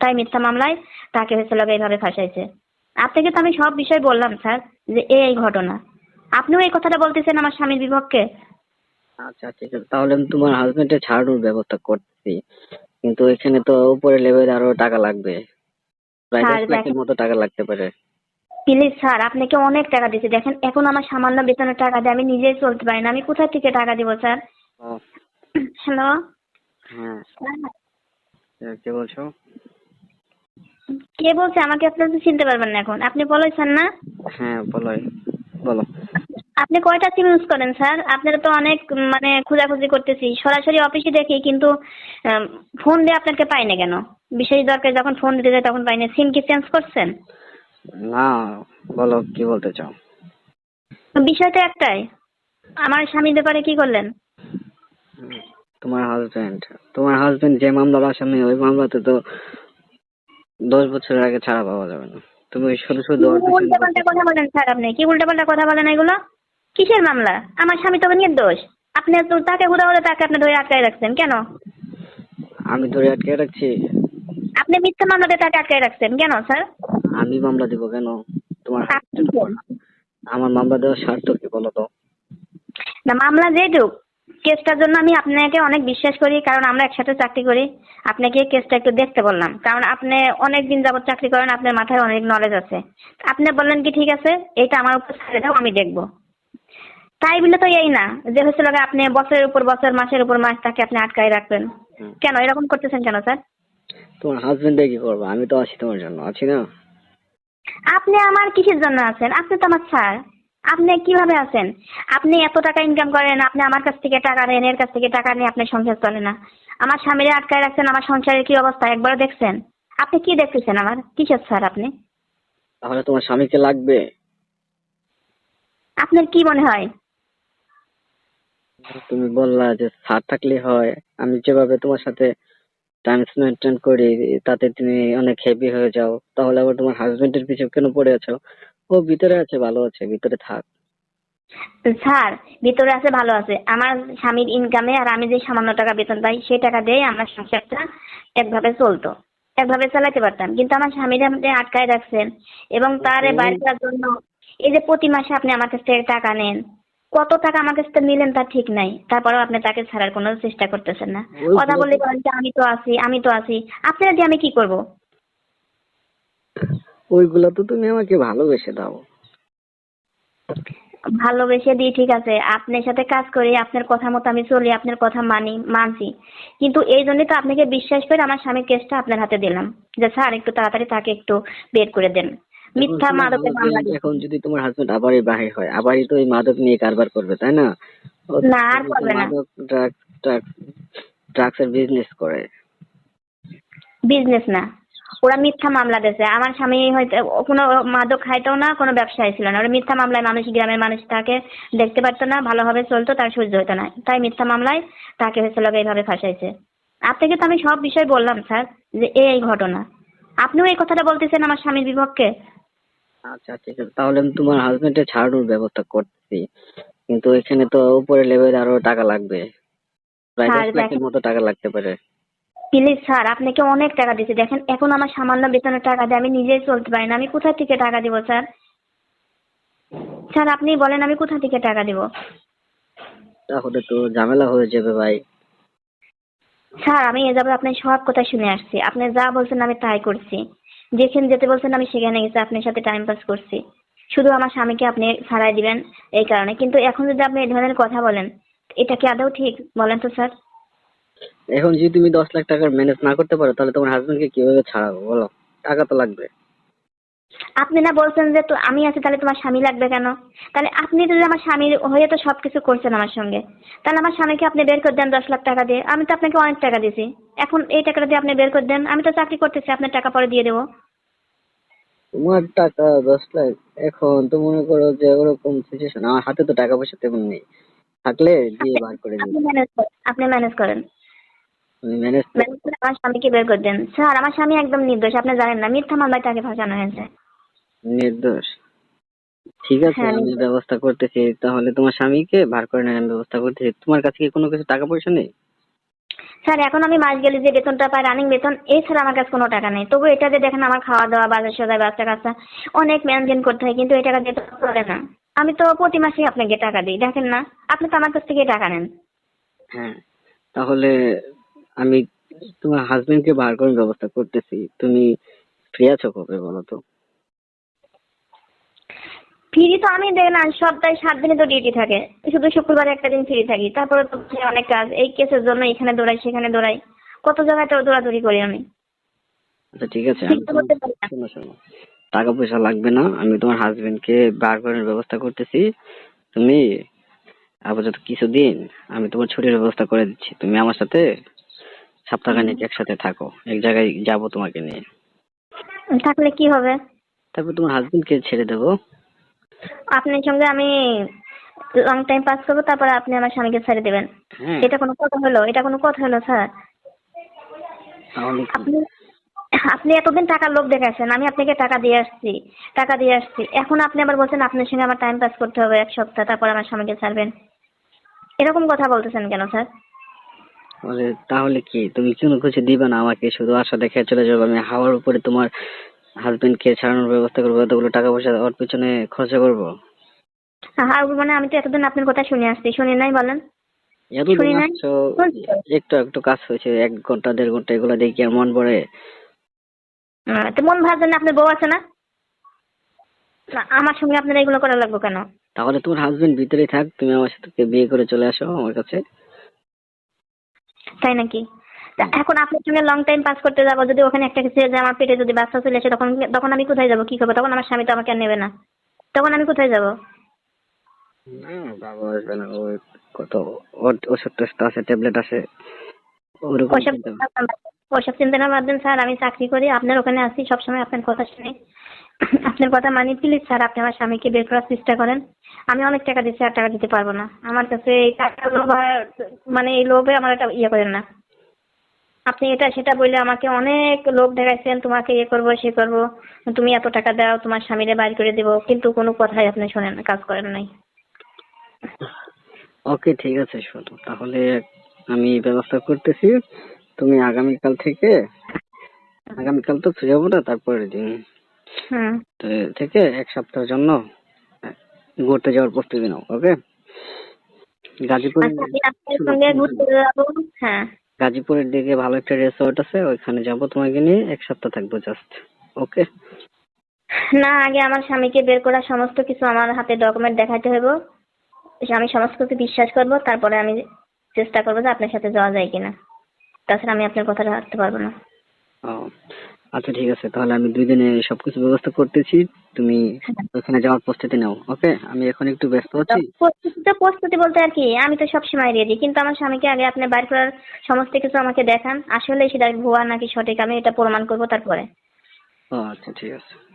তাই মিথ্যা মামলায় তাকে হয়েছে লগে এইভাবে ফাঁসাইছে। আপনাকে তো আমি সব বিষয় বললাম স্যার যে এই ঘটনা। আপনিও এই কথাটা বলতেছেন আমার স্বামীর বিপক্ষে? আচ্ছা ঠিক আছে। তাহলে আমি তোমার হাজবেন্ডের ছাড়ানোর ব্যবস্থা করতেছি কিন্তু এখানে তো উপরে লেভেলে আরও টাকা লাগবে। প্রায় স্যার, লাখের দেখেন- মতো টাকা লাগতে পারে। প্লিজ স্যার আপনাকে অনেক টাকা দিয়েছি। দেখেন এখন আমার সামান্য বেতনের টাকা দিয়ে আমি নিজেই চলতে পারি না। আমি কোথা থেকে টাকা দিব স্যার? ও, হ্যালো হ্যাঁ। কে বলছো? কে বলছে? আমাকে আপনারা তো চিনতে পারবেন না এখন। আপনি বলেছেন না? হ্যাঁ বলো বলো। আপনি কয়টা সিম ইউজ করেন স্যার? আপনারা তো অনেক মানে খোঁজাখুঁজি করতেছি। সরাসরি অফিসে দেখি কিন্তু ফোন দিয়ে আপনাকে পাই না কেন? বিশেষ দরকার যখন ফোন দিতে যায় তখন পাই না। সিম কি চেঞ্জ করছেন? না বলো কি বলতে চাও? বিষয়টা একটাই। আমার স্বামীর ব্যাপারে কি করলেন? তোমার হাজবেন্ড তোমার হাজবেন্ড যে মামলার আসামি ওই মামলাতে তো দশ বছরের আগে ছাড়া পাওয়া যাবে না। তুমি শুধু শুধু ওর পিছনে উল্টা পাল্টা কথা বলেন স্যার আপনি কি উল্টা পাল্টা কথা বলেন এগুলো? কিসের মামলা? আমার স্বামী তো নির্দোষ আপনি তো তাকে হুদা হুদা তাকে আপনি ধরে আটকায় রাখছেন। কেন? আমি ধরে আটকে রাখছি। আপনি মিথ্যা মামলাতে তাকে আটকায় রাখছেন। কেন স্যার? আমি মামলা দিব কেন? তোমার আমার মামলা দেওয়ার স্বার্থ কি বলো তো? না মামলা যেটুক কেসটার জন্য আমি আপনাকে অনেক বিশ্বাস করি কারণ আমরা একসাথে চাকরি করি। আপনাকে কেসটা একটু দেখতে বললাম। কারণ আপনি অনেক দিন যাবত চাকরি করেন আপনার মাথায় অনেক নলেজ আছে। আপনি বললেন কি ঠিক আছে এইটা আমার উপর ছেড়ে দাও আমি দেখব। তাই বলে তো এই না যে হচ্ছে লাগে আপনি বছরের উপর বছর মাসের উপর মাস তাকে আপনি আটকায় রাখবেন। কেন এরকম করতেছেন কেন স্যার? তোমার হাজবেন্ডে কি করব? আমি তো আছি তোমার জন্য আছি না? আপনি আমার কিসের জন্য আছেন? আপনি তো আমার স্যার। আপনি কীভাবে আছেন? আপনি এত টাকা ইনকাম করেন আপনি আমার কাছ থেকে টাকা নেন এর কাছ থেকে টাকা নিয়ে আপনার সংসার চলে না। আমার স্বামীরে আটকায় রাখছেন আমার সংসারের কি অবস্থা? একবার দেখছেন? আপনি কি দেখতেছেন আমার? কিসের স্যার আপনি? তাহলে তোমার স্বামীকে লাগবে। আপনার কি মনে হয়? তুমি বললা যে স্যার থাকলে হয়। আমি যেভাবে তোমার সাথে টাইম স্পেন্ড করি তাতে তুমি অনেক হেভি হয়ে যাও। তাহলে আবার তোমার হাজবেন্ডের পিছনে কেন পড়ে আছো? ও ভিতরে আছে ভালো আছে ভিতরে থাক। স্যার ভিতরে আছে ভালো আছে। আমার স্বামীর ইনকামে আর আমি যে সামান্য টাকা বেতন পাই সেই টাকা দিয়ে আমার সংসারটা একভাবে চলতো। একভাবে চালাতে পারতাম। কিন্তু আমার স্বামীর আপনি আটকায় রাখছেন এবং তার। বাইরে করার জন্য এই যে প্রতি মাসে আপনি আমার কাছ থেকে টাকা নেন কত টাকা আমার কাছ থেকে নিলেন তা ঠিক নাই। তারপরেও আপনি তাকে ছাড়ার কোনো চেষ্টা করতেছেন না। কথা বললে বলেন যে আমি তো আছি আমি তো আছি। আপনারা দিয়ে আমি কি করব? ওইগুলা তো তুমি আমাকে ভালোবেসে দাও। ভালোবেসে দিই ঠিক আছে। আপনার সাথে কাজ করি আপনার কথা মতো আমি চলি আপনার কথা মানি মানছি। কিন্তু এই জন্যই তো আপনাকে বিশ্বাস করে আমার স্বামীর কেসটা আপনার হাতে দিলাম। যে স্যার একটু তাড়াতাড়ি তাকে একটু বের করে দেন। মিথ্যা মাদকের মামলা এখন যদি তোমার হাজবেন্ড আবারই বাহির হয় আবারই তো এই মাদক নিয়ে কারবার করবে তাই না? না, আর করবে না। মাদক ড্রাগস ড্রাগস এর বিজনেস করে। বিজনেস না। ওরা মিথ্যা মামলা দিয়েছে। আমার স্বামী হয়তো কোনো মাদক খাইতেও না কোনো ব্যবসায় ছিল না। ওরা মিথ্যা মামলায় মানুষ গ্রামের মানুষ তাকে দেখতে পারতো না ভালোভাবে চলতো তার সহ্য হতো না। তাই মিথ্যা মামলায় তাকে হয়েছে লগে এইভাবে ফাঁসাইছে। আপনাকে তো আমি সব বিষয় বললাম স্যার যে এই এই ঘটনা। আপনিও এই কথাটা বলতেছেন আমার স্বামীর বিপক্ষে। আচ্ছা ঠিক আছে তাহলে আমি তোমার হাজবেন্ডের ছাড়ানোর ব্যবস্থা করতেছি কিন্তু এখানে তো উপরে লেভেল আরও টাকা লাগবে। প্রায় দশ লাখের মতো টাকা লাগতে পারে। প্লিজ স্যার আপনাকে অনেক টাকা দিয়েছি। দেখেন এখন আমার সামান্য বেতনের টাকা দিয়ে আমি নিজেই চলতে পারি না। আমি কোথা থেকে টাকা দিব স্যার স্যার আপনি বলেন আমি কোথা থেকে টাকা দিব? তাহলে তো ঝামেলা হয়ে যাবে ভাই। স্যার আমি এ যাবে আপনার সব কথা শুনে আসছি। আপনি যা বলছেন আমি তাই করছি। যেখানে যেতে বলছেন আমি সেখানে গেছি আপনার সাথে টাইম পাস করছি। শুধু আমার স্বামীকে আপনি ছাড়াই দিবেন এই কারণে। কিন্তু এখন যদি আপনি এই ধরনের কথা বলেন এটা কি আদৌ ঠিক? বলেন তো স্যার এখন যদি তুমি দশ লাখ টাকার ম্যানেজ না করতে পারো তাহলে তোমার হাজবেন্ডকে কীভাবে ছাড়াবো বলো? টাকা তো লাগবে। আপনি না বলছেন যে তো আমি আছি তাহলে তোমার স্বামী লাগবে কেন? তাহলে আপনি যদি আমার স্বামীর হয়ে তো সব কিছু করছেন আমার সঙ্গে তাহলে আমার স্বামীকে আপনি বের করে দেন দশ লাখ টাকা দিয়ে। আমি তো আপনাকে অনেক টাকা দিয়েছি। এখন এই টাকাটা দিয়ে আপনি বের করে দেন। আমি তো চাকরি করতেছি আপনার টাকা পরে দিয়ে দেবো। তোমার টাকা দশ লাখ এখন তো মনে করো যে ওরকম সিচুয়েশন আমার হাতে তো টাকা পয়সা তেমন নেই। থাকলে দিয়ে বার করে দিই আপনি ম্যানেজ করেন। ম্যানেজ করে আমার স্বামীকে বের করে দেন। স্যার আমার স্বামী একদম নির্দোষ আপনি জানেন না মিথ্যা মামলায় তাকে ফাঁসানো হয়েছে। নির্দোষ? ঠিক আছে হ্যাঁ, আমি ব্যবস্থা করতেছি তাহলে তোমার স্বামীকে বার করে নেওয়ার ব্যবস্থা করতেছি। তোমার কাছে কি কোনো কিছু টাকা পয়সা নেই? স্যার এখন আমি মাস গেলে যে বেতনটা পাই রানিং বেতন এছাড়া আমার কাছে কোনো টাকা নেই। তবু এটা যে দেখেন আমার খাওয়া দাওয়া বাজার সদাই বাচ্চা কাচ্চা অনেক মেনটেন করতে হয় কিন্তু এই টাকা দিয়ে তো চলে না। আমি তো প্রতি মাসেই আপনাকে টাকা দিই দেখেন না? আপনি তো আমার কাছ থেকে টাকা নেন। হ্যাঁ তাহলে আমি তোমার হাজবেন্ডকে বার করার ব্যবস্থা করতেছি। তুমি ফ্রি আছো কবে বলো তো? ফ্রি তো আমি দেখেন না সপ্তাহে সাত দিনে তো ডিউটি থাকে। শুধু শুক্রবার একটা দিন ফ্রি থাকি তারপরে তো অনেক কাজ। এই কেসের জন্য এখানে দৌড়াই সেখানে দৌড়াই। কত জায়গায় তো দৌড়াদৌড়ি করি আমি। আচ্ছা ঠিক আছে শোনো শোনো। টাকা পয়সা লাগবে না আমি তোমার হাজবেন্ডকে বার করার ব্যবস্থা করতেছি। তুমি আপাতত কিছুদিন আমি তোমার ছুটির ব্যবস্থা করে দিচ্ছি। তুমি আমার সাথে সপ্তাহখানেক একসাথে থাকো। এক জায়গায় যাব তোমাকে নিয়ে। থাকলে কি হবে? তারপর তোমার হাজবেন্ডকে ছেড়ে দেবো। আপনার সঙ্গে আমি লং টাইম পাস করব তারপর আপনি আমার স্বামীকে ছেড়ে দেবেন। হ্যাঁ। এটা কোনো কথা হলো? এটা কোনো কথা হলো স্যার? তাহলে কি? আপনি আপনি এতদিন টাকার লোভ দেখাচ্ছেন আমি আপনাকে টাকা দিয়ে আসছি টাকা দিয়ে আসছি। এখন আপনি আবার বলছেন আপনার সঙ্গে আমার টাইম পাস করতে হবে এক সপ্তাহ তারপর আমার স্বামীকে ছাড়বেন। এরকম কথা বলতেছেন কেন স্যার? তাহলে তাহলে কি? তুমি কোনো কিছু দিবে না আমাকে? শুধু আশা দেখে চলে যাব। আমি হাওয়ার উপরে তোমার হাজবেন্ডকে ছাড়ানোর ব্যবস্থা করব এতগুলো টাকা পয়সা ওর পিছনে খরচা করব? আর মানে আমি তো এতদিন আপনার কথা শুনে আসছি। শুনি নাই বলেন। এতদিন আসছো? একটু একটু কাজ হয়েছে। এক ঘণ্টা দেড় ঘণ্টা এগুলো দেখি আর মন পড়ে? তো মন ভার জন্য আপনার বউ আছে না? আমার সঙ্গে আপনার এগুলো করা লাগবে কেন? তাহলে তোমার হাজবেন্ড ভিতরেই থাক। তুমি আমার সাথে বিয়ে করে চলে আসো আমার কাছে। তাই নাকি? এখন আপনার সঙ্গে লং টাইম পাস করতে যাব যদি ওখানে একটা কিছু যায় আমার পেটে যদি বাচ্চা চলে আসে তখন তখন আমি কোথায় যাব কি করব? তখন আমার স্বামী তো আমাকে আর নেবে না। তখন আমি কোথায় যাব? না বাবা আসবে না ওই কত ওষুধ টোষুধ আছে ট্যাবলেট আছে ওসব চিন্তা ভাবনা- ওসব চিন্তা না বাদ দেন স্যার আমি চাকরি করি আপনার ওখানে আসি সবসময় আপনার কথা শুনি। আপনার কথা মানি প্লিজ স্যার আপনি আমার স্বামীকে বের করার চেষ্টা করেন। আমি অনেক টাকা দিচ্ছি আর টাকা দিতে পারব না। আমার কাছে এই টাকা লোভ মানে এই লোভে আমার এটা ইয়ে করেন না। আপনি এটা, সেটা বললে আমাকে অনেক লোভ দেখাইছেন, তোমাকে ইয়ে করব, সে করব। তুমি এত টাকা দাও, তোমার স্বামীরে বাইর করে দেবো, কিন্তু কোনো কথাই আপনি শোনেন, কাজ করেন নাই। ওকে, ঠিক আছে, শোনো। তাহলে আমি ব্যবস্থা করতেছি। তুমি আগামীকাল থেকে, আগামীকাল তো ফ্রি হব না, তারপরের দিন। হুম। তো থেকে এক সপ্তাহের জন্য ঘুরতে যাওয়ার প্রস্তুতি নাও ওকে? গাজীপুর আচ্ছা হ্যাঁ। গাজীপুরের দিকে ভালো একটা রিসোর্ট আছে ওইখানে যাব তোমাকে নিয়ে এক সপ্তাহ থাকব জাস্ট ওকে? না আগে আমার স্বামীকে বের করা সমস্ত কিছু আমার হাতে ডকুমেন্ট দেখাতে হবে আমি সমস্ত কিছু বিশ্বাস করব তারপরে আমি চেষ্টা করব যে আপনার সাথে যাওয়া যায় কিনা। তাছাড়া আমি আপনার কথাটা রাখতে পারব না। ও আচ্ছা ঠিক আছে। তাহলে আমি দুই দিনে সবকিছু ব্যবস্থা করতেছি। তুমি ওখানে যাওয়ার প্রস্তুতি নাও ওকে? আমি এখন একটু ব্যস্ত আছি। প্রস্তুতি প্রস্তুতি বলতে আর কি আমি তো সব সময় রেডি কিন্তু আমার স্বামীকে আগে আপনি বাইর করার সমস্ত কিছু আমাকে দেখান। আসলে সেটা ভুয়া নাকি সঠিক আমি এটা প্রমাণ করব তারপরে। ও আচ্ছা ঠিক আছে।